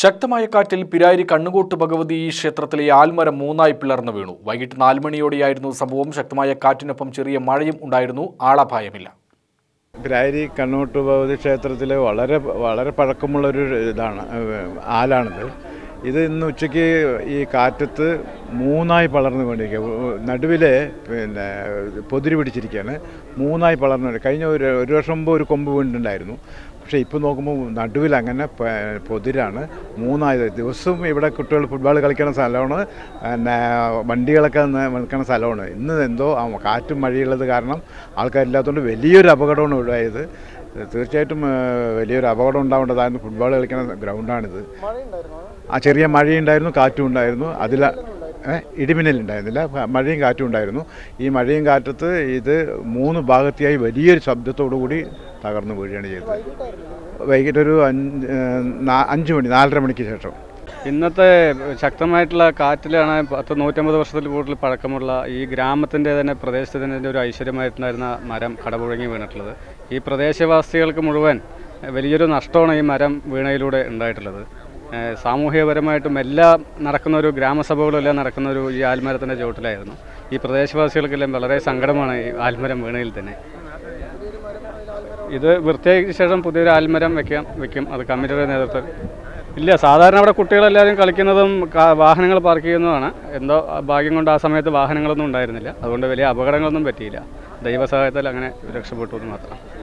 ശക്തമായ കാറ്റിൽ പിരാരി കണ്ണുകോട്ട് ഭഗവതി ക്ഷേത്രത്തിലെ ആൽമരം മൂന്നായി പിളർന്നു വീണു. വൈകിട്ട് നാല് മണിയോടെയായിരുന്നു സംഭവം. ശക്തമായ കാറ്റിനൊപ്പം ചെറിയ മഴയും ഉണ്ടായിരുന്നു. ആളപായമില്ല. പിരാരി കണ്ണുകോട്ട് ഭഗവതി ക്ഷേത്രത്തിലെ വളരെ വളരെ പഴക്കമുള്ളൊരു ഇതാണ് ആലാണിത്. ഇത് ഇന്ന് ഉച്ചയ്ക്ക് ഈ കാറ്റത്ത് മൂന്നായി പളർന്നു കൊണ്ടിരിക്കുക. നടുവിലെ പിന്നെ പൊതിരി പിടിച്ചിരിക്കുകയാണ്. മൂന്നായി പളർന്നു കഴിഞ്ഞ ഒരു ഒരു വർഷം മുമ്പ് ഒരു കൊമ്പ് വീണിട്ടുണ്ടായിരുന്നു. പക്ഷേ ഇപ്പോൾ നോക്കുമ്പോൾ നടുവിൽ അങ്ങനെ പൊതിരാണ്. മൂന്നായത് ദിവസവും ഇവിടെ കുട്ടികൾ ഫുട്ബോൾ കളിക്കുന്ന സ്ഥലമാണ്. പിന്നെ വണ്ടികളൊക്കെ നിൽക്കുന്ന സ്ഥലമാണ്. ഇന്ന് എന്തോ കാറ്റും മഴയുള്ളത് കാരണം ആൾക്കാരില്ലാത്തതുകൊണ്ട് വലിയൊരു അപകടമാണ് ഒഴിവായത് തീർച്ചയായിട്ടും വലിയൊരു അപകടം ഉണ്ടാവേണ്ടതായിരുന്നു ഫുട്ബോൾ കളിക്കുന്ന ഗ്രൗണ്ടാണിത്. ആ ചെറിയ മഴയുണ്ടായിരുന്നു കാറ്റും ഉണ്ടായിരുന്നു. അതിൽ ഇടിമിന്നലുണ്ടായിരുന്നില്ല മഴയും കാറ്റും ഉണ്ടായിരുന്നു. ഈ മഴയും കാറ്റത്ത് ഇത് മൂന്ന് ഭാഗത്തെയായി വലിയൊരു ശബ്ദത്തോടു കൂടി തകർന്നു വീഴുകയാണ് ചെയ്തത്. വൈകിട്ടൊരു അഞ്ച് അഞ്ച് മണി നാലര മണിക്ക് ശേഷം. ഇന്നത്തെ ശക്തമായിട്ടുള്ള കാറ്റിലാണ് പത്ത് നൂറ്റമ്പത് വർഷത്തിൽ കൂടുതൽ പഴക്കമുള്ള ഈ ഗ്രാമത്തിന്റെ തന്നെ പ്രദേശത്തിന്റെ ഒരു ഐശ്വര്യമായിട്ടുണ്ടായിരുന്ന മരം കടപുഴങ്ങി വീണിട്ടുള്ളത്. ഈ പ്രദേശവാസികൾക്ക് മുഴുവൻ വലിയൊരു നഷ്ടമാണ് ഈ മരം വീണയിലൂടെ ഉണ്ടായിട്ടുള്ളത്. സാമൂഹികപരമായിട്ടും എല്ലാം നടക്കുന്ന ഒരു ഗ്രാമസഭകളും എല്ലാം നടക്കുന്ന ഒരു ഈ ആൽമരത്തിന്റെ ചുവട്ടിലായിരുന്നു. ഈ പ്രദേശവാസികൾക്കെല്ലാം വളരെ സങ്കടമാണ് ഈ ആൽമരം വീണയിൽ തന്നെ. ഇത് വൃത്തിയാക്കിയ ശേഷം പുതിയൊരു ആൽമരം വെക്കാം വെക്കും. അത് കമ്മിറ്റിയുടെ നേതൃത്വം ഇല്ല സാധാരണ അവിടെ കുട്ടികളെല്ലാവരും കളിക്കുന്നതും വാഹനങ്ങൾ പാർക്ക് ചെയ്യുന്നതാണ് എന്തോ ഭാഗ്യം കൊണ്ട് ആ സമയത്ത് വാഹനങ്ങളൊന്നും ഉണ്ടായിരുന്നില്ല. അതുകൊണ്ട് വലിയ അപകടങ്ങളൊന്നും പറ്റിയില്ല. ദൈവസഹായത്താൽ അങ്ങനെ രക്ഷപ്പെട്ടു എന്ന് മാത്രം.